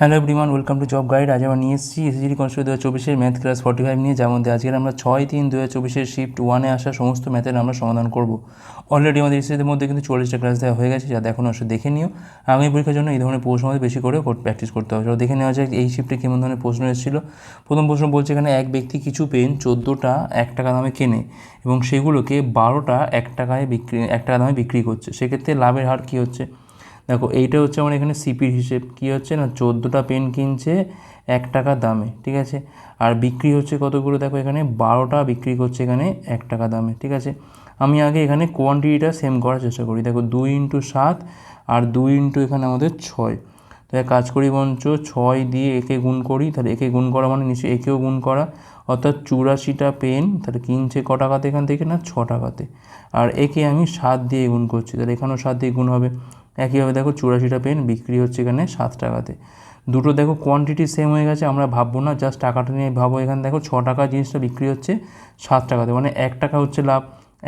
Hello everyone, welcome to job guide. আজ আমরা নিয়ে এসেছি এসএসজি কনস্টেবল দু হাজার চব্বিশের ম্যাথ ক্লাস ফর্টি ফাইভ নিয়ে, যার মধ্যে আজকের আমরা ছয় তিন দু হাজার চব্বিশের শিফট ওয়ানে আসা সমস্ত ম্যাথের আমরা সমাধান করব। অলরেডি আমাদের এসএসজির মধ্যে কিন্তু চল্লিশটা ক্লাস দেওয়া হয়ে গেছে, যা দেখুন অবশ্যই দেখে নিও। আগামী পরীক্ষার জন্য এই ধরনের প্রশ্ন আমাদের বেশি করে প্র্যাকটিস করতে হবে। দেখে নেওয়া যায় এই শিফটে কেমন ধরনের প্রশ্ন এসেছিল। প্রথম প্রশ্ন বলছে এখানে, এক ব্যক্তি কিছু পেন চোদ্দোটা এক টাকা দামে কেনে এবং সেগুলোকে বারোটা এক টাকায় বিক্রি এক টাকা দামে বিক্রি করছে। সেক্ষেত্রে লাভের হার কী হচ্ছে? দেখো, এইটা হচ্ছে আমার এখানে সিপির হিসেব। কী হচ্ছে না, চোদ্দোটা পেন কিনছে, এক টাকা দামে, ঠিক আছে? আর বিক্রি হচ্ছে কতগুলো? দেখো, এখানে বারোটা বিক্রি করছে এখানে এক টাকা দামে, ঠিক আছে? আমি আগে এখানে কোয়ান্টিটিটা সেম করার চেষ্টা করি। দেখো, দুই ইন্টু সাত আর দুই ইন্টু এখানে আমাদের ছয়। তো এক কাজ করি বঞ্চ ছয় দিয়ে একে গুণ করি, তাহলে একে গুণ করা মানে নিশ্চয়ই একেও গুণ করা। অর্থাৎ চুরাশিটা পেন, তাহলে কিনছে ক টাকাতে এখান থেকে না, ছ টাকাতে? আর একে আমি সাত দিয়ে গুণ করছি, তাহলে এখানেও সাত দিয়ে গুণ হবে। একইভাবে দেখো চুরাশিটা পেন বিক্রি হচ্ছে এখানে সাত টাকাতে। দুটো দেখো কোয়ান্টিটি সেম হয়ে গেছে, আমরা ভাববো না জাস্ট টাকাটা নিয়ে ভাবো। এখানে দেখো ছ টাকা জিনিসটা বিক্রি হচ্ছে সাত টাকাতে মানে এক টাকা হচ্ছে লাভ।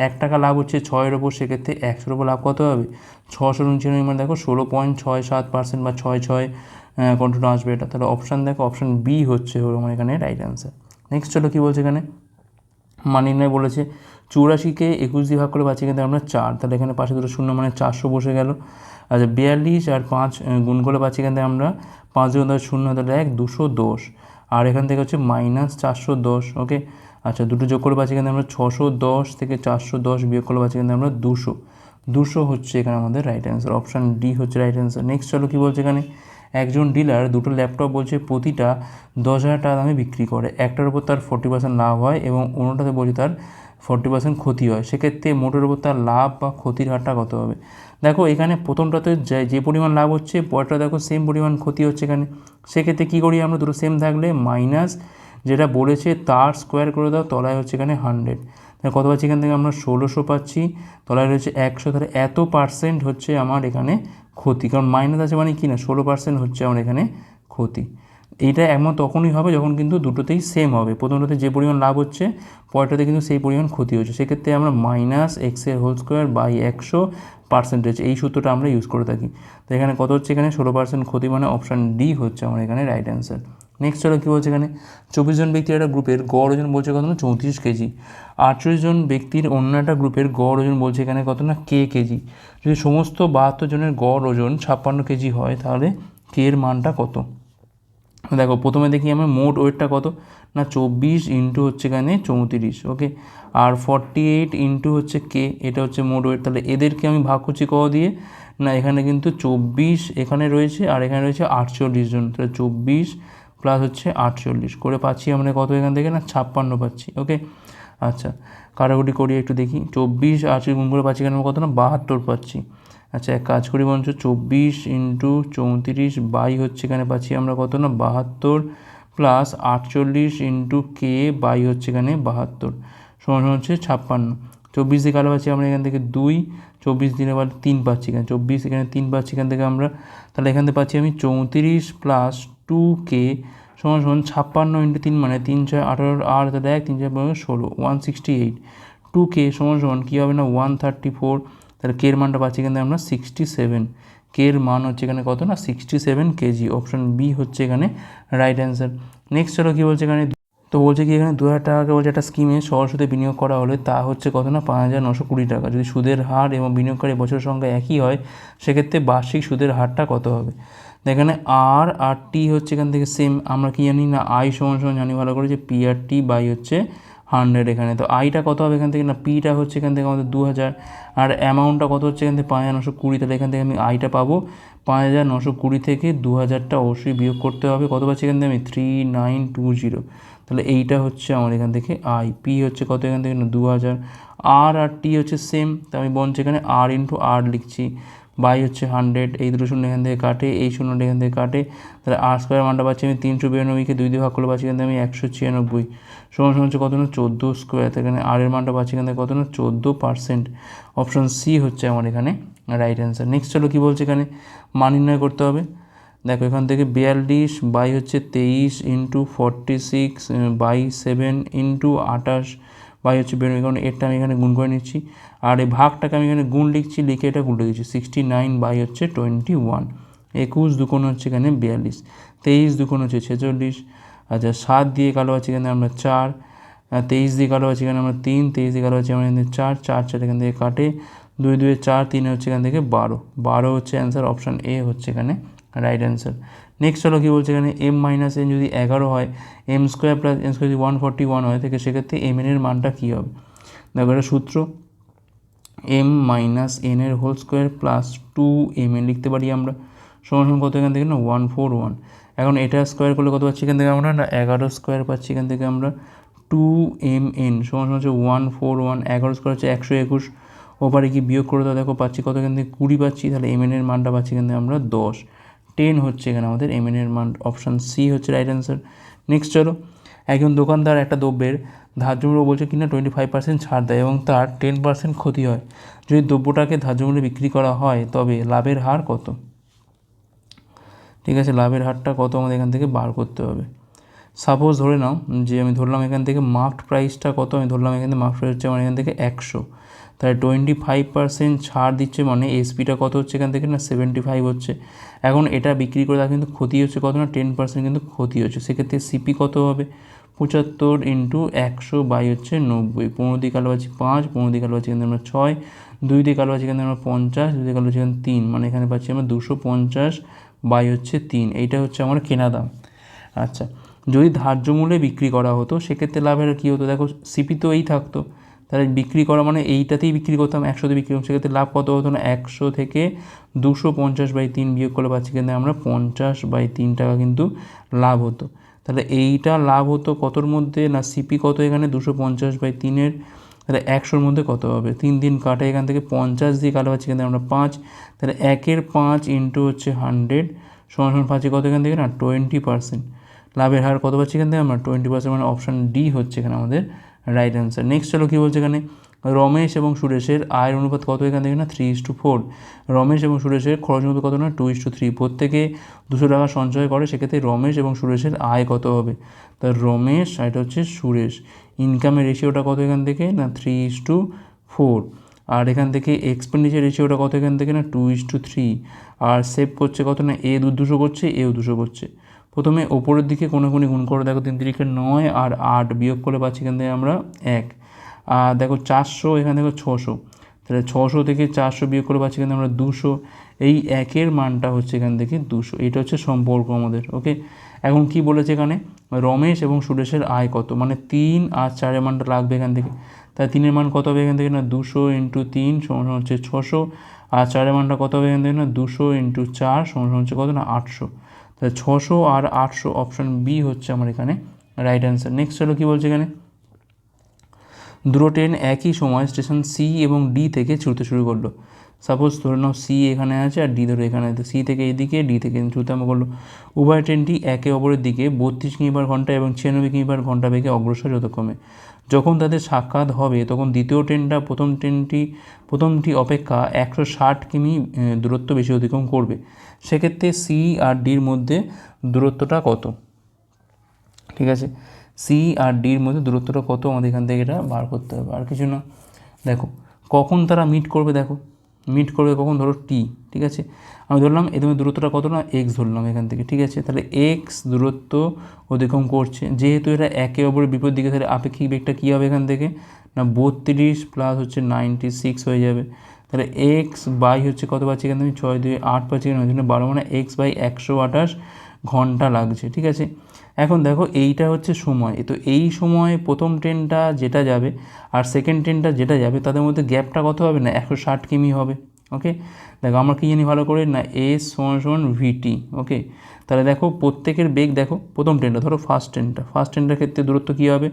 এক টাকা লাভ হচ্ছে ছয়ের ওপর, সেক্ষেত্রে একশোর ওপর লাভ কত হবে? ছশো উনছিয়ানব্বই মানে দেখো ষোলো পয়েন্ট ছয় সাত পার্সেন্ট বা ছয় ছয় কন্ট্রোল আসবে এটা। তাহলে অপশান দেখো অপশান বি হচ্ছে আমার এখানে রাইট অ্যান্সার নেক্সট চলো কী বলছে এখানে? মান নির্ণয় বলেছে, চুরাশিকে একুশ দিয়ে ভাগ করে পাচ্ছি কিন্তু আমরা চার। তাহলে এখানে পাশে দুটো শূন্য মানে চারশো বসে গেল। আচ্ছা বিয়াল্লিশ আর পাঁচ গুণ করে পাচ্ছি থেকে আমরা পাঁচ গুণ দশ শূন্য তাহলে এক দুশো দশ। আর এখান থেকে হচ্ছে মাইনাস চারশো দশ, ওকে? আচ্ছা দুটো যোগ করে পাচ্ছি কিন্তু আমরা ছশো দশ থেকে চারশো দশ বিয়োগ করে পাচ্ছি এখানে আমরা দুশো। দুশো হচ্ছে এখানে আমাদের রাইট অ্যান্সার অপশান ডি হচ্ছে রাইট অ্যান্সার নেক্সট চলো কী বলছে এখানে? একজন ডিলার দুটো ল্যাপটপ বলছে প্রতিটা দশ হাজার টাকা দামে বিক্রি করে। একটার উপর তার ফোর্টি পার্সেন্ট লাভ হয় এবং অন্যটাতে বলছে তার ফোর্টি পার্সেন্ট ক্ষতি হয়। সেক্ষেত্রে মোটের উপর তার লাভ বা ক্ষতির হারটা কত হবে? দেখো, এখানে প্রথমটাতে যে পরিমাণ লাভ হচ্ছে পরটা দেখো সেম পরিমাণ ক্ষতি হচ্ছে এখানে। সেক্ষেত্রে কী করি আমরা? দুটো সেম থাকলে মাইনাস যেটা বলেছে তার স্কোয়ার করে দাও, তলায় হচ্ছে এখানে হান্ড্রেড তাহলে কত পাচ্ছি এখান থেকে? আমরা ষোলোশো পাচ্ছি। তলায় রয়েছে একশো। তাহলে এত পার্সেন্ট হচ্ছে আমার এখানে ক্ষতি, কারণ মাইনাস আছে মানে কি না, ষোলো পার্সেন্ট হচ্ছে আমার এখানে ক্ষতি। এইটা এমন তখনই হবে যখন কিন্তু দুটোতেই সেম হবে। প্রথমটাতে যে পরিমাণ লাভ হচ্ছে, পরেরটাতে কিন্তু সেই পরিমাণ ক্ষতি হচ্ছে। সেক্ষেত্রে আমরা মাইনাস এক্সের হোল স্কোয়ার বাই একশো পার্সেন্টেজ এই সূত্রটা আমরা ইউজ করে থাকি। তো এখানে কত হচ্ছে এখানে? ষোলো পার্সেন্ট ক্ষতি মানে অপশান ডি হচ্ছে আমার এখানে রাইট অ্যান্সার নেক্সট চলো কী বলছে এখানে? চব্বিশ জন ব্যক্তির একটা গ্রুপের গড় ওজন বলছে কত? না চৌত্রিশ কেজি। আটচল্লিশ জন ব্যক্তির অন্য একটা গ্রুপের গড় ওজন বলছে এখানে কত না? কে কেজি। যদি সমস্ত বাহাত্তর জনের গড় ওজন ছাপ্পান্ন কেজি হয়, তাহলে কে এর মানটা কত? দেখো, প্রথমে দেখি আমার মোট ওয়েটটা কত? না, চব্বিশ ইন্টু হচ্ছে এখানে চৌত্রিশ ওকে আর ফর্টি এইট ইন্টু হচ্ছে কে? এটা হচ্ছে মোট ওয়েট। তাহলে এদেরকে আমি ভাগ করছি ক দিয়ে? না, এখানে কিন্তু চব্বিশ এখানে রয়েছে, আর এখানে রয়েছে আটচল্লিশ জন। তাহলে চব্বিশ প্লাস হচ্ছে আটচল্লিশ। করে পাচ্ছি আমরা কত এখান থেকে? না, ছাপ্পান্ন পাচ্ছি ওকে আচ্ছা কাটাকুটি করি একটু দেখি। চব্বিশ, আটচল্লিশ গুণ করে পাচ্ছি এখানে কত না? বাহাত্তর পাচ্ছি। আচ্ছা এক কাজ করি বঞ্চ চব্বিশ ইন্টু চৌত্রিশ বাই হচ্ছে এখানে পাচ্ছি আমরা কত না? বাহাত্তর প্লাস আটচল্লিশ ইন্টু কে বাই হচ্ছে এখানে বাহাত্তর, সমান হচ্ছে ছাপ্পান্ন। চব্বিশ দিয়ে কালো পাচ্ছি আমরা এখান থেকে দুই, চব্বিশ দিনে আবার তিন পাচ্ছি এখানে। চব্বিশ এখানে তিন পাচ্ছি এখান থেকে আমরা। তাহলে এখান থেকে পাচ্ছি আমি চৌত্রিশ প্লাস টু কে সমান সমান ছাপ্পান্ন ইন্টু তিন মানে তিন ছয় আঠারো আট তাহলে এক তিন ছয় ষোলো ওয়ান সিক্সটি এইট টু কে সমান সমান কী হবে না? ওয়ান থার্টি ফোর তাহলে কের মানটা পাচ্ছি এখানে আমরা সিক্সটি সেভেন কের মান হচ্ছে এখানে কত না? Sixty seven kg option B হচ্ছে এখানে রাইট অ্যান্সার নেক্সট চলো কী বলছে এখানে? তো বলছে কি এখানে দু হাজার টাকাকে বলছে একটা স্কিমে সুদে বিনিয়োগ করা হলে তা হচ্ছে কত না? পাঁচ হাজার নশো কুড়ি টাকা। যদি সুদের হার এবং বিনিয়োগকারী বছর সংখ্যা একই হয়, সেক্ষেত্রে বার্ষিক সুদের হারটা কত হবে? এখানে আর আর টি হচ্ছে এখান থেকে সেম আমরা কি জানি না আই সমান সমান জানি, ভালো করে যে পি আর টি বাই হচ্ছে হান্ড্রেড এখানে। তো আইটা কত হবে এখান থেকে? না পিটা হচ্ছে এখান থেকে আমাদের দু হাজার আর অ্যামাউন্টটা কত হচ্ছে এখান থেকে? পাঁচ হাজার নশো কুড়ি। তাহলে এখান থেকে আমি আইটা পাবো পাঁচ হাজার নশো কুড়ি থেকে দু হাজারটা অবশ্যই বিয়োগ করতে হবে। কত পাচ্ছি এখান থেকে আমি? থ্রি নাইন টু জিরো তাহলে এইটা হচ্ছে আমার এখান থেকে আই পি হচ্ছে কত এখান থেকে? না দু হাজার আর আর টি হচ্ছে সেম তো আমি বলছি এখানে আর ইন্টু আর লিখছি। বাই হচ্ছে হান্ড্রেড এই দুটো শূন্য এখান থেকে কাটে, এই শূন্যটা এখান থেকে কাটে, তাহলে আর স্কোয়ার মানটা পাচ্ছি আমি তিনশো বিরানব্বইকে দুই দিয়ে ভাগ করলে পাচ্ছি এখান থেকে আমি একশো ছিয়ানব্বই। সমান সমান হচ্ছে কত না? চোদ্দ স্কোয়ার এখানে আর এর মানটা পাচ্ছি এখান থেকে কত না? চোদ্দ পার্সেন্ট অপশন সি হচ্ছে আমার এখানে রাইট অ্যান্সার নেক্সট চলো কী বলছে এখানে? মান নির্ণয় করতে হবে। দেখো এখান থেকে বিয়াল্লিশ বাই হচ্ছে তেইশ into forty six by seven into আঠাশ বাই হচ্ছে বেরোবে কারণ এরটা আমি এখানে গুণ করে নিচ্ছি। আর এই ভাগটাকে আমি এখানে গুণ লিখছি, লিখে এটা উল্টে দিচ্ছি সিক্সটি নাইন বাই হচ্ছে টোয়েন্টি ওয়ান একুশ দুকোণ হচ্ছে এখানে বিয়াল্লিশ, তেইশ দুকোণ হচ্ছে ছেচল্লিশ আচ্ছা সাত দিয়ে কালো আছে এখানে আমরা চার তেইশ দিয়ে কালো আছে এখানে আমরা তিন, তেইশ দিয়ে কালো আছে আমরা এখানে চার চার চার এখান থেকে কাটে, দুই দুই চার, তিন হচ্ছে এখান থেকে বারো। বারো হচ্ছে অ্যান্সার অপশান এ হচ্ছে এখানে রাইট অ্যান্সার নেক্সট হলো কী বলছে এখানে? এম মাইনাস এন যদি এগারো হয় M square plus N square যদি ওয়ান ফর্টি ওয়ান হয়, থেকে সেক্ষেত্রে এম এন এর মানটা কী হবে? দেখো এটা সূত্র। এম মাইনাস এন এর whole square plus two M N লিখতে পারি আমরা। সমান সমান কত এখান থেকে না? ওয়ান ফোর ওয়ান এখন এটা স্কোয়ার করলে কত পাচ্ছি এখান থেকে আমরা? না, এগারো স্কোয়ার পাচ্ছি এখান থেকে আমরা টু এম এন সমান হচ্ছে ওয়ান ফোর ওয়ান এগারো স্কোয়ার হচ্ছে একশো একুশ। ওপারে কি বিয়োগ করে দাও, দেখো পাচ্ছি কত এখান থেকে? কুড়ি পাচ্ছি। তাহলে এম এন এর মানটা পাচ্ছি এখান থেকে আমরা দশ। টেন হচ্ছে এখানে আমাদের এম এর মান অপশান সি হচ্ছে রাইট অ্যান্সার নেক্সট চলো, একজন দোকানদার একটা দ্রব্যের ধার্য মূল্য বলছে কিনা টোয়েন্টি ফাইভ পার্সেন্ট ছাড় দেয় এবং তার টেন পার্সেন্ট ক্ষতি হয়। যদি দ্রব্যটাকে ধার্য মূল্যে বিক্রি করা হয়, তবে লাভের হার কত? ঠিক আছে, লাভের হারটা কত আমাদের এখান থেকে বার করতে হবে। সাপোজ ধরে নাও যে আমি ধরলাম এখান থেকে মার্কড প্রাইসটা কত, আমি ধরলাম এখান থেকে মার্কড প্রাইস হচ্ছে আমার এখান থেকে একশো। তাহলে টোয়েন্টি ফাইভ পার্সেন্ট ছাড় দিচ্ছে মানে এসপিটা কত হচ্ছে এখান থেকে? না সেভেন্টি ফাইভ হচ্ছে। এখন এটা বিক্রি করে তার কিন্তু ক্ষতি হচ্ছে কত না টেন পার্সেন্ট কিন্তু ক্ষতি হচ্ছে। সেক্ষেত্রে সিপি কত হবে? পঁচাত্তর ইন্টু একশো বাই হচ্ছে নব্বই। পনেরো দিয়ে কালো পাচ্ছি পাঁচ, পনেরো দিয়ে কালো পাচ্ছি এখানে আমরা ছয়, দুই দিকে কালো পাচ্ছি এখানে আমরা পঞ্চাশ, দুই কালো পাচ্ছি এখানে তিন মানে এখানে পাচ্ছি আমরা দুশো পঞ্চাশ বাই হচ্ছে তিন। এইটা হচ্ছে আমার কেনা দাম। আচ্ছা যদি ধার্য মূল্যে বিক্রি করা হতো, সেক্ষেত্রে লাভের কী হতো? দেখো সিপি তো এই থাকতো। তাহলে বিক্রি করা মানে এইটাতেই বিক্রি করতাম, একশোতে বিক্রি করতাম। সেক্ষেত্রে লাভ কত হতো না? একশো থেকে দুশো পঞ্চাশ বাই তিন বিয়োগ করলে পাচ্ছি কিন্তু আমরা পঞ্চাশ বাই তিন টাকা কিন্তু লাভ হতো। তাহলে এইটা লাভ হতো কতর মধ্যে? না সিপি কত এখানে? দুশো পঞ্চাশ বাই তিনের, তাহলে একশোর মধ্যে কত হবে? তিন দিন কাটে, এখান থেকে পঞ্চাশ দিয়ে কাটা পাচ্ছি কিন্তু আমরা পাঁচ। তাহলে একের পাঁচ ইন্টু হচ্ছে হান্ড্রেড সমান সমান পাচ্ছি কত এখান থেকে? না, টোয়েন্টি পার্সেন্ট। লাভের হার কত পাচ্ছি এখান থেকে? আমরা টোয়েন্টি পার্সেন্ট মানে অপশান ডি হচ্ছে এখানে আমাদের রাইট অ্যান্সার নেক্সট চলো কী বলছে এখানে? রমেশ এবং সুরেশের আয়ের অনুপাত কত এখান থেকে না? Three is to four Ramesh এবং সুরেশের খরচ অনুপাত কত না? টু ইস টু থ্রি প্রত্যেকে দুশো টাকা সঞ্চয় করে, সেক্ষেত্রে রমেশ এবং সুরেশের আয় কত হবে? তা রমেশ আর এটা হচ্ছে সুরেশ। ইনকামের রেশিওটা কত এখান থেকে? না থ্রি ইস টু ফোর আর এখান থেকে এক্সপেন্ডিচার রেশিওটা কত এখান থেকে? না two is to three R save করছে কত না? এ দুশো করছে, এও দুশো করছে। প্রথমে ওপরের দিকে কোনো কোনো গুণ করে, দেখো তিন তিরিখে নয় আর আট বিয়োগ করে পাচ্ছি এখান থেকে আমরা এক। আর দেখো চারশো, এখানে দেখো ছশো। তাহলে ছশো থেকে চারশো বিয়োগ করে পাচ্ছি এখানে আমরা দুশো। এই একের মানটা হচ্ছে এখান থেকে দুশো। এটা হচ্ছে সম্পর্ক আমাদের, ওকে? এখন কি বলেছে এখানে? রমেশ এবং সুরেশের আয় কত? মানে তিন আর চারের মানটা লাগবে এখান থেকে। তাই তিনের মান কত হবে এখান থেকে না? দুশো ইন্টু তিন সমান হচ্ছে ছশো। আর চারের মানটা কত হবে এখান থেকে না? দুশো ইন্টু চার সমান হচ্ছে কত না? আটশো। তাহলে ছশো আর আটশো অপশন বি হচ্ছে আমার এখানে রাইট অ্যান্সার নেক্সট হলো কী বলছে এখানে? দুটো ট্রেন একই সময় স্টেশন সি এবং ডি থেকে ছুটতে শুরু করল। সাপোজ ধরে নাও সি এখানে আছে আর ডি ধরে এখানে আছে। সি থেকে এইদিকে ডি থেকে আরম্ভ করল। উভয় ট্রেনটি একে অপরের দিকে বত্রিশ কিমি পার ঘণ্টা এবং ছিয়ানব্বই কিমি পার ঘণ্টা বেগে অগ্রসর যথাক্রমে যখন তাদের সাক্ষাৎ হবে, তখন দ্বিতীয় ট্রেনটা, প্রথম ট্রেনটি, প্রথমটি অপেক্ষা একশো ষাট কিমি দূরত্ব বেশি অতিক্রম করবে। সেক্ষেত্রে সি আর ডির মধ্যে দূরত্বটা কত? ঠিক আছে? সি আর ডির মধ্যে দূরত্বটা কত? আমাদের এখান থেকে এটা বার করতে হবে। আর কিছু না। দেখো, কখন তারা মিট করবে দেখো। মিট করবে কখন? ধরো টি ঠিক আছে? আমি ধরলাম এদের মধ্যে দূরত্বটা কত না? এক্স ধরলাম এখান থেকে, ঠিক আছে? তাহলে এক্স দূরত্ব অতিক্রম করছে। যেহেতু এটা একে অপরের বিপরীত দিকে, তাহলে আপেক্ষিক বেগটা কী হবে এখান থেকে? না, বত্রিশ প্লাস হচ্ছে নাইনটি সিক্স হয়ে যাবে। তাহলে এক্স বাই হচ্ছে কত পাচ্ছি এখান থেকে? ছয় দুই আট পাচ্ছি এখানে। বারো মানে এক্স বাই একশো আঠাশ ঘণ্টা লাগছে, ঠিক আছে? এখন দেখো এইটা হচ্ছে সময়। তো এই সময়ে প্রথম ট্রেনটা যেটা যাবে আর সেকেন্ড ট্রেনটা যেটা যাবে, তাদের মধ্যে গ্যাপটা কত হবে না? একশো ষাট কিমি হবে ওকে দেখো আমরা কী জানি ভালো করে না, এস সমান সমান ভিটি ওকে তাহলে দেখো প্রত্যেকের বেগ দেখো, প্রথম ট্রেনটা, ধরো ফার্স্ট ট্রেনটা। ফার্স্ট ট্রেনটার ক্ষেত্রে দূরত্ব কী হবে?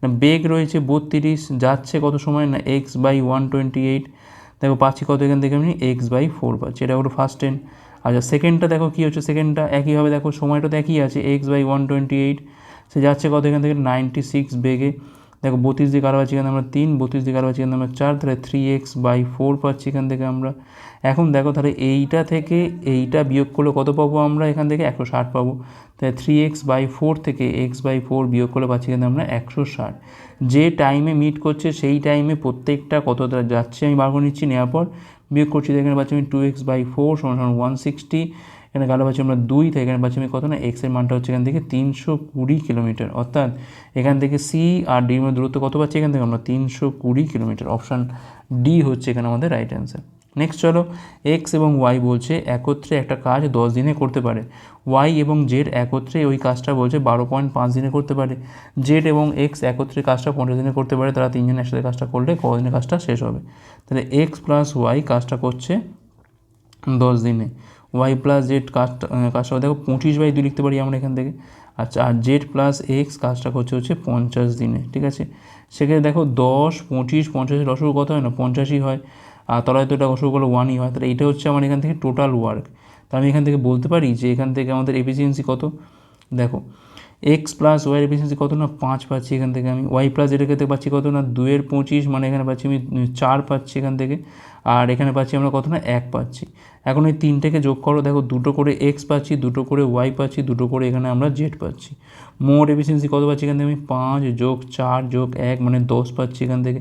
না, বেগ রয়েছে বত্রিশ, যাচ্ছে কত সময়? না X by one twenty eight দেখো পাচ্ছি কত এখান থেকে আমি? এক্স বাই ফোর পাচ্ছি। এটা হলো ফার্স্ট ট্রেন আচ্ছা সেকেন্ডটা দেখো কী হচ্ছে? সেকেন্ডটা একই হবে দেখো, সময়টা তো একই আছে X by one twenty eight সে যাচ্ছে কত এখান থেকে? নাইনটি সিক্স বেগে। দেখো বত্রিশ দিকে আরও পাচ্ছি এখানে আমরা তিন, বত্রিশ দিকে আরও পাচ্ছি এখানে আমরা চার, তাহলে থ্রি এক্স বাই ফোর পাচ্ছি এখান থেকে আমরা। এখন দেখো তাহলে এইটা থেকে এইটা বিয়োগ করলে কত পাবো আমরা এখান থেকে? একশো ষাট পাবো। তাই থ্রি এক্স বাই ফোর থেকে এক্স বাই ফোর বিয়োগ করলে পাচ্ছি কিন্তু আমরা একশো ষাট। যে টাইমে মিট করছে, সেই টাইমে প্রত্যেকটা কত যাচ্ছে আমি বার করে নিচ্ছি নেওয়ার পর বিয়োগ করছি এখানে পাচ্ছি আমি টু এক্স বাই ফোর সমান সমান ওয়ান সিক্সটি এখানে গালো পাচ্ছি আমরা দুই তাই এখানে পাচ্ছি আমি কত না এক্সের মানটা হচ্ছে এখান থেকে তিনশো কুড়ি কিলোমিটার। অর্থাৎ এখান থেকে সি আর ডির মধ্যে দূরত্ব কত পাচ্ছি? এখান থেকে আমরা তিনশো কুড়ি কিলোমিটার। অপশান ডি হচ্ছে এখানে আমাদের রাইট অ্যান্সার নেক্সট চলো এক্স এবং ওয়াই বলছে একত্রে একটা কাজ দশ দিনে করতে পারে। ওয়াই এবং জেড একত্রে ওই কাজটা বলছে বারো পয়েন্ট পাঁচ দিনে করতে পারে। জেড এবং এক্স একত্রে কাজটা পনেরো দিনে করতে পারে, তারা তিনজন একসাথে কাজটা করলে কদিনে কাজটা শেষ হবে? তাহলে এক্স প্লাস ওয়াই কাজটা করছে দশ দিনে। ওয়াই প্লাস জেড কাজটা কাজটা, দেখো পঁচিশ বাই দুই লিখতে পারি আমরা এখান থেকে। আচ্ছা আর জেড প্লাস এক্স কাজটা করছে হচ্ছে পঞ্চাশ দিনে, ঠিক আছে? সেক্ষেত্রে দেখো দশ, পঁচিশ, পঞ্চাশের লসগু কত হয় না? পঞ্চাশই হয়। আর তলায় এটা লসগু করলে ওয়ানই হয় তাহলে এটা হচ্ছে আমার এখান থেকে টোটাল ওয়ার্ক তা আমি এখান থেকে বলতে পারি যে এখান থেকে আমাদের এফিসিয়েন্সি কত? দেখো এক্স প্লাস ওয়াইয়ের এফিসিয়েন্সি কত না? পাঁচ পাচ্ছি এখান থেকে আমি। ওয়াই প্লাস এটার ক্ষেত্রে পাচ্ছি কত না? দুয়ের পঁচিশ মানে এখানে পাচ্ছি আমি চার পাচ্ছি এখান থেকে। আর এখানে পাচ্ছি আমরা কত না? এক পাচ্ছি। এখন এই তিনটেকে যোগ করো, দেখো, দুটো করে এক্স পাচ্ছি, দুটো করে ওয়াই পাচ্ছি, দুটো করে এখানে আমরা জেড পাচ্ছি। মোট এফিসিয়েন্সি কত পাচ্ছি এখান থেকে আমি? পাঁচ যোগ চার যোগ এক মানে দশ পাচ্ছি এখান থেকে।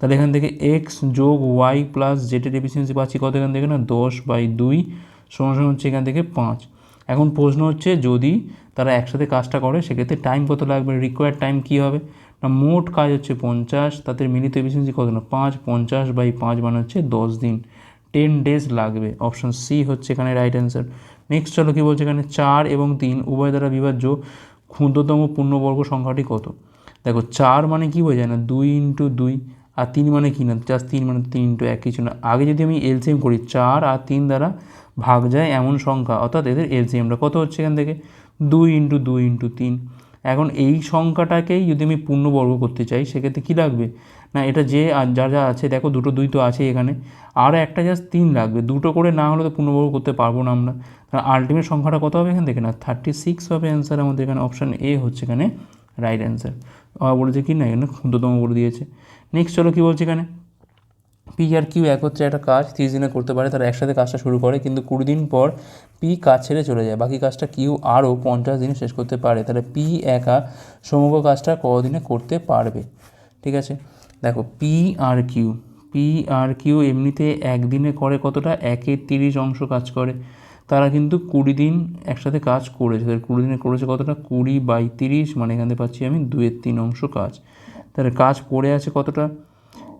তাহলে এখান থেকে এক্স যোগ ওয়াই প্লাস জেডের এফিসিয়েন্সি পাচ্ছি কত এখান থেকে না? দশ বাই দুই সমান হচ্ছে এখান থেকে পাঁচ। এখন প্রশ্ন হচ্ছে যদি তারা একসাথে কাজটা করে, সেক্ষেত্রে টাইম কত লাগবে? রিকোয়ার্ড টাইম কী হবে? না, মোট কাজ হচ্ছে পঞ্চাশ তাদের মিলিত এফিসিয়েন্সি কত না? পাঁচ, পঞ্চাশ বাই পাঁচ মানে হচ্ছে দশ দিন। টেন ডেজ লাগবে। অপশন সি হচ্ছে এখানে রাইট অ্যান্সার নেক্সট চলো কী বলছে এখানে? চার এবং তিন, উভয় দ্বারা বিভাজ্য ক্ষুদ্রতম পূর্ণবর্গ সংখ্যাটি কত? দেখো, চার মানে কী বোঝায় না? দুই ইন্টু দুই। আর তিন মানে কি না? জাস্ট তিন মানে তিন ইন্টু এক কিছু না। আগে যদি আমি এলসিএম করি, চার আর তিন দ্বারা ভাগ যায় এমন সংখ্যা, অর্থাৎ এদের এলসিএমটা কত হচ্ছে এখান থেকে? দুই ইন্টু দুই ইন্টু তিন। এখন এই সংখ্যাটাকেই যদি আমি পূর্ণবর্গ করতে চাই, সেক্ষেত্রে কী লাগবে? না, এটা যে যা যা আছে, দেখো দুটো দুই তো আছে এখানে। আর একটা জাস্ট তিন লাগবে। দুটো করে না হলে তো পূর্ণবর্গ করতে পারব না আমরা। আলটিমেট সংখ্যাটা কত হবে এখান থেকে না? থার্টি সিক্স হবে অ্যান্সার আমাদের এখানে অপশান এ হচ্ছে এখানে রাইট অ্যান্সার বলেছে কি না? এখানে ক্ষুদ্রতম করে দিয়েছে। নেক্সট চলো কী বলছে এখানে? পি আর কিউ একত্রে একটা কাজ তিরিশ দিনে করতে পারে, তারা একসাথে কাজটা শুরু করে, কিন্তু কুড়ি দিন পর পি কাজ ছেড়ে চলে যায়। বাকি কাজটা কিউ আরও পঞ্চাশ দিনে শেষ করতে পারে। তাহলে পি একা সমগ্র কাজটা কদিনে করতে পারবে? ঠিক আছে? দেখো P R Q P R Q এমনিতে একদিনে করে কতটা? একের তিরিশ অংশ কাজ করে। তারা কিন্তু কুড়ি দিন একসাথে কাজ করেছে। তাহলে কুড়ি দিনে করেছে কতটা? কুড়ি বাই তিরিশ মানে এখানে পাচ্ছি আমি দুয়ের তিন অংশ কাজ। তাহলে কাজ পড়ে আছে কতটা?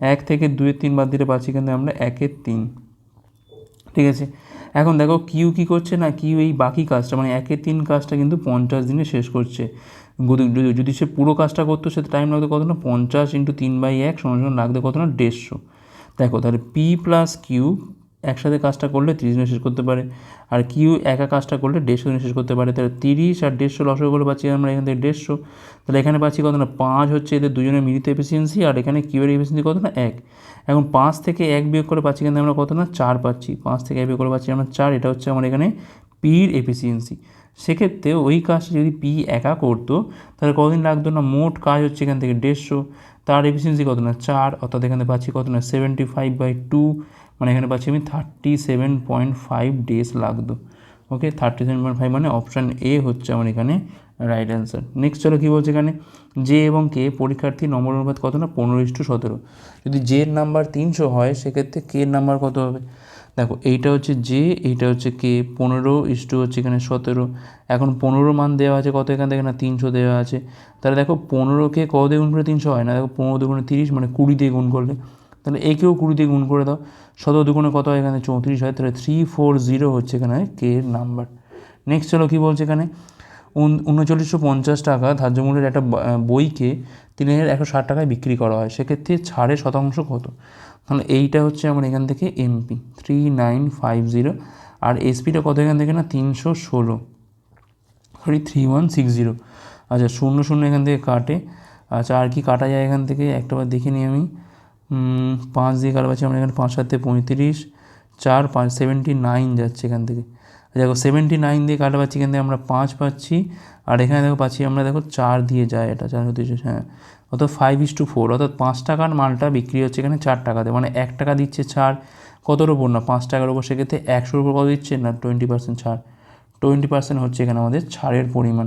এক থেকে দুয়ের তিন বাদ দিলে পাচ্ছি কিন্তু আমরা একের তিন। ঠিক আছে? এখন দেখো কিউ কী করছে না কিউ এই বাকি কাজটা মানে একের তিন কাজটা কিন্তু পঞ্চাশ দিনে শেষ করছে। যদি- সে পুরো কাজটা করতো সেটা টাইম লাগতো কত না পঞ্চাশ ইন্টু তিন বাই এক সমান সমান লাগতো কত না দেড়শো। দেখো তাহলে পি প্লাস কিউ একসাথে কাজটা করলে তিরিশ দিনে শেষ করতে পারে। আর কিউ একা কাজটা করলে দেড়শো দিনে শেষ করতে পারে। তাহলে তিরিশ আর দেড়শো লসও করে পাচ্ছি আমরা এখান থেকে দেড়শো। তাহলে এখানে পাচ্ছি কত না? পাঁচ হচ্ছে এদের দুজনের মিলিত এফিসিয়েন্সি আর এখানে কিউয়ের এফিসিয়েন্সি কত না? এক। এখন পাঁচ থেকে এক বিয়োগ করে পাচ্ছি কিন্তু আমরা কত না? চার পাচ্ছি। পাঁচ থেকে এক বিয়োগ করে পাচ্ছি আমরা চার। এটা হচ্ছে আমার এখানে পির এফিসিয়েন্সি সেক্ষেত্রে ওই কাজটা যদি পি একা করতো, তাহলে কতদিন লাগতো না? মোট কাজ হচ্ছে এখান থেকে দেড়শো। তার এফিসিয়েন্সি কত না? চার। অর্থাৎ এখানে পাচ্ছি কত না? সেভেন্টি ফাইভ বাই টু মানে এখানে পাচ্ছি আমি thirty seven point five days লাগতো। Okay thirty seven point five মানে অপশান এ হচ্ছে আমার এখানে রাইট অ্যান্সার নেক্সট চলো কী বলছে এখানে? জে এবং কে পরীক্ষার্থী নম্বর অনুপাত কত না? পনেরো ইস্টু সতেরো। যদি জের নাম্বার তিনশো হয়, সেক্ষেত্রে কে এর নাম্বার কত হবে? দেখো, এইটা হচ্ছে জে এইটা হচ্ছে কে পনেরো ইস্টু হচ্ছে এখানে সতেরো। এখন পনেরো মান দেওয়া আছে কত এখান থেকে? না, তিনশো দেওয়া আছে। তাহলে দেখো পনেরোকে কত দিয়ে গুণ করে তিনশো হয় না? দেখো, পনেরো দুগুণে তিরিশ মানে কুড়ি দিয়ে গুণ করলে। তাহলে একেও কুড়ি দিয়ে গুণ করে দাও। সতেরো দুগুণে কত হয় এখানে? চৌত্রিশ হয়। তাহলে থ্রি ফোর জিরো হচ্ছে এখানে কে এর নাম্বার নেক্সট চলো কী বলছে এখানে? উন- উনচল্লিশশো পঞ্চাশ টাকা ধার্য মূল্যের একটা বইকে তিন হাজার একশো ষাট টাকায় বিক্রি করা হয়। সেক্ষেত্রে ছাড়ের শতাংশ কত? তাহলে এইটা হচ্ছে আমার এখান থেকে MP three nine five zero আর এসপিটা কত এখান থেকে না? তিনশো ষোলো। Sorry three one six zero আচ্ছা শূন্য শূন্য এখান থেকে কাটে। আচ্ছা আর কি কাটা যায় এখান থেকে? একটাবার দেখে নিই আমি। পাঁচ দিয়ে কাটা পাচ্ছি আমরা এখানে পাঁচ, সাতে পঁয়ত্রিশ, চার, পাঁচ সেভেন্টি নাইন যাচ্ছে এখান থেকে। দেখো সেভেন্টি নাইন দিয়ে কাটা পাচ্ছি এখান থেকে আমরা পাঁচ পাচ্ছি, আর এখানে দেখো পাচ্ছি আমরা দেখো চার দিয়ে যায় এটা, চার হতে হ্যাঁ। অর্থাৎ ফাইভ ইস টু ফোর অর্থাৎ পাঁচ টাকার মালটা বিক্রি হচ্ছে এখানে চার টাকাতে মানে এক টাকা দিচ্ছে ছাড়, কতর ওপর না? পাঁচ টাকার ওপর সেক্ষেত্রে একশোর উপর কত দিচ্ছে? না টোয়েন্টি পার্সেন্ট ছাড়। টোয়েন্টি পার্সেন্ট হচ্ছে এখানে আমাদের ছাড়ের পরিমাণ।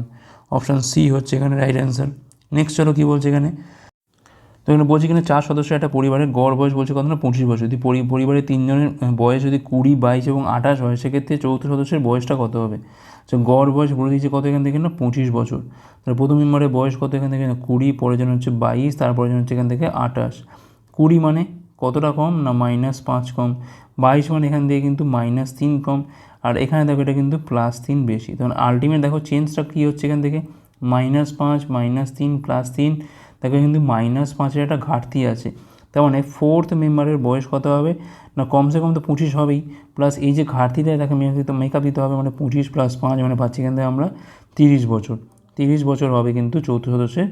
অপশান সি হচ্ছে এখানে রাইট অ্যান্সার নেক্সট চলো কী বলছে এখানে? তো এখানে বলছি কিনা চার সদস্যের একটা পরিবারের গড় বয়স বলছে কত না পঁচিশ বছর। যদি পরি- পরিবারের তিনজনের বয়স যদি কুড়ি, বাইশ এবং আঠাশ হয়, সেক্ষেত্রে চৌথ সদস্যের বয়সটা কত হবে? তো গড় বয়স বলে দিয়েছে কত এখান থেকে? না পঁচিশ বছর। তাহলে প্রথম মেম্বারের বয়স কত এখান থেকে? কুড়ি পরের জন হচ্ছে বাইশ, তারপরে জন হচ্ছে এখান থেকে আঠাশ। কুড়ি মানে কতটা কম না মাইনাস পাঁচ কম? বাইশ মানে এখান থেকে কিন্তু মাইনাস তিন কম। আর এখানে দেখো এটা কিন্তু প্লাস তিন বেশি। তখন আলটিমেট দেখো চেঞ্জটা কী হচ্ছে এখান থেকে? মাইনাস পাঁচ মাইনাস তিন প্লাস তিন। দেখো কিন্তু মাইনাস পাঁচের একটা ঘাটতি আছে। তার মানে ফোর্থ মেম্বারের বয়স কত হবে? না কমসে কম তো পঁচিশ হবেই। প্লাস এই যে ঘাটতিটা, তাকে মেকআপ দিতে হবে মানে পঁচিশ প্লাস পাঁচ মানে পাচ্ছি কিন্তু আমরা তিরিশ বছর। তিরিশ বছর হবে কিন্তু চৌথ সদস্যের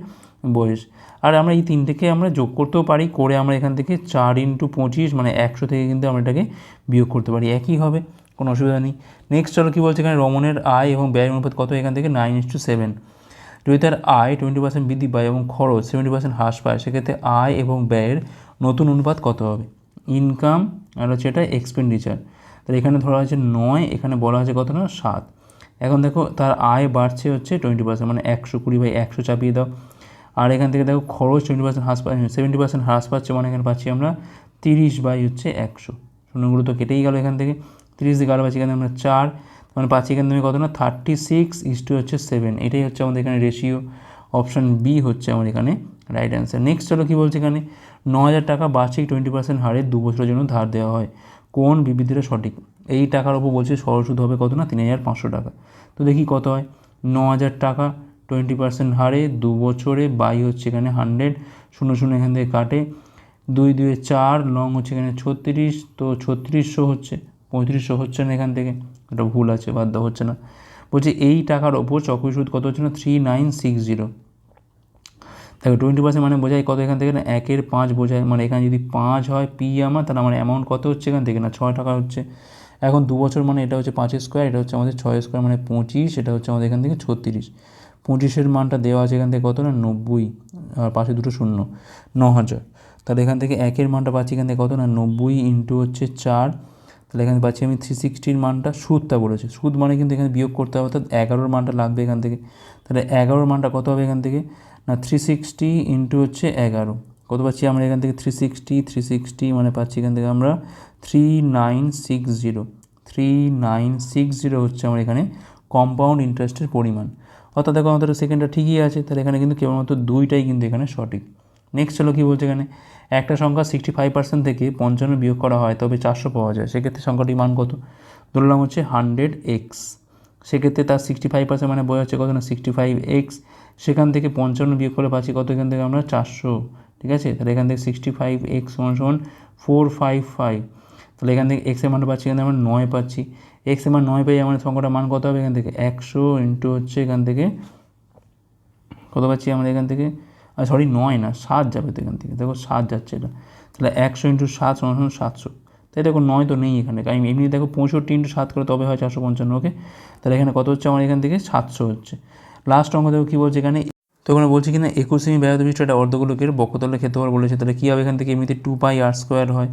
বয়স। আর আমরা এই তিনটেকে আমরা যোগ করতেও পারি, করে আমরা এখান থেকে চার ইন্টু পঁচিশ মানে একশো থেকে কিন্তু আমরা এটাকে বিয়োগ করতে পারি। একই হবে, কোনো অসুবিধা নেই। নেক্সট চলো কী বলছে এখানে? রমণের আয় এবং ব্যয়ের অনুপাত কত? এখান থেকে নাইন ইস টু সেভেন যদি তার আয় টোয়েন্টি পার্সেন্ট বৃদ্ধি পায় এবং খরচ সেভেন্টি পার্সেন্ট হ্রাস পায়, সেক্ষেত্রে আয় এবং ব্যয়ের নতুন অনুপাত কত হবে? ইনকাম আর হচ্ছে এটা এক্সপেন্ডিচার তাহলে এখানে ধরা হয়েছে নয়, এখানে বলা হয়েছে কত না? সাত। এখন দেখো তার আয় বাড়ছে হচ্ছে টোয়েন্টি পার্সেন্ট মানে একশো কুড়ি বাই একশো চাপিয়ে দাও। আর এখান থেকে দেখো খরচ টোয়েন্টি পার্সেন্ট হ্রাস পা সেভেন্টি পার্সেন্ট হ্রাস পাচ্ছে মানে এখানে পাচ্ছি আমরা তিরিশ বাই হচ্ছে একশো। শূন্যগুলো তো কেটেই গেল এখান থেকে। তিরিশ দিকে আরও পাচ্ছি, এখানে আমরা চার। মানে পাচ্ছি এখান থেকে কত না? থার্টি সিক্স ইস টু হচ্ছে সেভেন এটাই হচ্ছে আমাদের এখানে রেশিও অপশান বি হচ্ছে আমার এখানে রাইট অ্যান্সার নেক্সট চলো কী বলছে এখানে? ন হাজার টাকা বার্ষিক টোয়েন্টি পার্সেন্ট হারে দু বছরের জন্য ধার দেওয়া হয়। কোন বিবৃতিটা সঠিক? এই টাকার উপর বলছে সরল সুদ হবে কত না? তিন হাজার পাঁচশো টাকা। তো দেখি কত হয়? ন হাজার টাকা টোয়েন্টি পার্সেন্ট হারে দু বছরে বাই হচ্ছে এখানে হান্ড্রেড শূন্য শূন্য এখান থেকে কাটে। দুই দুয়ে চার লং হচ্ছে এখানে ছত্রিশ, তো ছত্রিশশো হচ্ছে। পঁয়ত্রিশশো হচ্ছে না এখান থেকে। এটা ভুল আছে বাদ দেওয়া হচ্ছে না। বলছে, এই টাকার ওপর চক্রী সুদ কত হচ্ছে না? থ্রি নাইন সিক্স জিরো দেখো টোয়েন্টি পার্সেন্ট মানে বোঝায় কত এখান থেকে না? একের পাঁচ বোঝায়। মানে এখানে যদি পাঁচ হয় পি আমার, তাহলে আমার অ্যামাউন্ট কত হচ্ছে এখান থেকে না? ছয় টাকা হচ্ছে। এখন দু বছর মানে এটা হচ্ছে পাঁচ স্কোয়ার এটা হচ্ছে আমাদের ছয় স্কোয়ার মানে পঁচিশ, এটা হচ্ছে আমাদের এখান থেকে ছত্রিশ। পঁচিশের মানটা দেওয়া আছে এখান থেকে কত না? নব্বই। আর পাশে দুটো শূন্য। ন হাজার। তাহলে এখান থেকে একের মানটা পাচ্ছি এখান থেকে কত না? নব্বই ইন্টু হচ্ছে চার। তাহলে এখানে পাচ্ছি আমি থ্রি সিক্সটির মানটা সুদটা বলেছে। সুদ মানে কিন্তু এখানে বিয়োগ করতে হবে, অর্থাৎ এগারোর মানটা লাগবে এখান থেকে। তাহলে এগারোর মানটা কত হবে এখান থেকে? না থ্রি সিক্সটি ইন্টু হচ্ছে এগারো। কত পাচ্ছি আমরা এখান থেকে? থ্রি সিক্সটি থ্রি সিক্সটি মানে পাচ্ছি এখান থেকে আমরা three nine six zero three nine six zero হচ্ছে আমার এখানে কম্পাউন্ড ইন্টারেস্টের পরিমাণ। অর্থাৎ দেখো আমাদের সেকেন্ডটা ঠিকই আছে, তাহলে এখানে কিন্তু কেবলমাত্র দুইটাই কিন্তু এখানে সঠিক। নেক্সট হলো কী বলছে এখানে? একটা সংখ্যা সিক্সটি ফাইভ পার্সেন্ট থেকে পঞ্চান্ন বিয়োগ করা হয়, তবে চারশো পাওয়া যায়। সেক্ষেত্রে সংখ্যাটির মান কত? ধরলাম হচ্ছে হান্ড্রেড এক্স সেক্ষেত্রে তার সিক্সটি ফাইভ পার্সেন্ট মানে বই হচ্ছে কত না? সিক্সটি ফাইভ এক্স সেখান থেকে পঞ্চান্ন বিয়োগ করে পাচ্ছি কত? এখান থেকে আমরা চারশো। ঠিক আছে? তাহলে এখান থেকে সিক্সটি ফাইভ এক্স সমান সমান ফোর ফাইভ ফাইভ তাহলে এখান থেকে এক্সের মানটা পাচ্ছি, এখান থেকে আমরা নয় পাচ্ছি। এক্সের মান নয় পেয়ে আমাদের সংখ্যাটা মান কত হবে? এখান থেকে একশো ইন্টু হচ্ছে এখান থেকে কত পাচ্ছি? আমরা এখান থেকে সরি নয় না, সাত যাবে তো এখান থেকে। দেখো সাত যাচ্ছে এটা। তাহলে একশো ইন্টু সাত সমান সাতশো। তাই দেখো নয় তো নেই এখানে। কারণ এমনি দেখো পঁয়ষট্টি ইন্টু সাত করে তবে হয় চারশো পঞ্চান্ন ওকে তাহলে এখানে কত হচ্ছে আমার এখান থেকে? সাতশো হচ্ছে। লাস্ট অঙ্ক দেখো কী বলছে এখানে? তো ওখানে বলছে কিনা একুশ সেমি ব্যাহত বিশিষ্ট একটা অর্ধগোলকের খেতে ক্ষেত্রফল বলেছে। তাহলে কী হবে এখান থেকে? এমনিতে টু পাই আর স্কোয়ার হয়।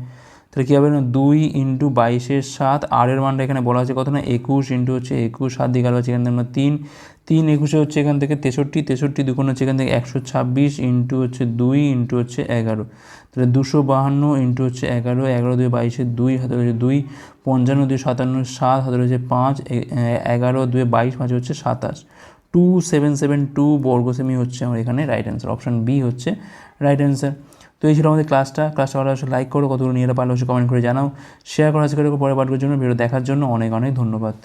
তাহলে কী হবে না? দুই ইন্টু বাইশের সাত, আর এর মানটা এখানে বলা আছে কত না একুশ ইন্টু হচ্ছে একুশ, সাত দিকে আলো হচ্ছে এখান থেকে তিন। তিন একুশে হচ্ছে এখান থেকে তেষট্টি তেষট্টি দুগুণ হচ্ছে এখান থেকে একশো ছাব্বিশ ইন্টু হচ্ছে দুই ইন্টু হচ্ছে এগারো। তাহলে দুশো বাহান্ন ইন্টু হচ্ছে এগারো এগারো দুই বাইশে দুই, হাতে হচ্ছে দুই। পঞ্চান্ন দুই সাতান্ন, সাত, হাতে হচ্ছে পাঁচ এগারো দুই বাইশ, পাঁচে হচ্ছে সাতাশ। টু সেভেন সেভেন টু বর্গ সেমি হচ্ছে আমার এখানে রাইট অ্যান্সার অপশান বি হচ্ছে রাইট অ্যান্সার তো এই ছিল আমাদের ক্লাসটা ক্লাসটা ভালো লাইক করো, কতগুলো নিয়ে পারলে অবশ্যই কমেন্ট করে জানাও। শেয়ার করা আজকে পরে পাঠকের জন্য। ভিডিও দেখার জন্য অনেক অনেক ধন্যবাদ।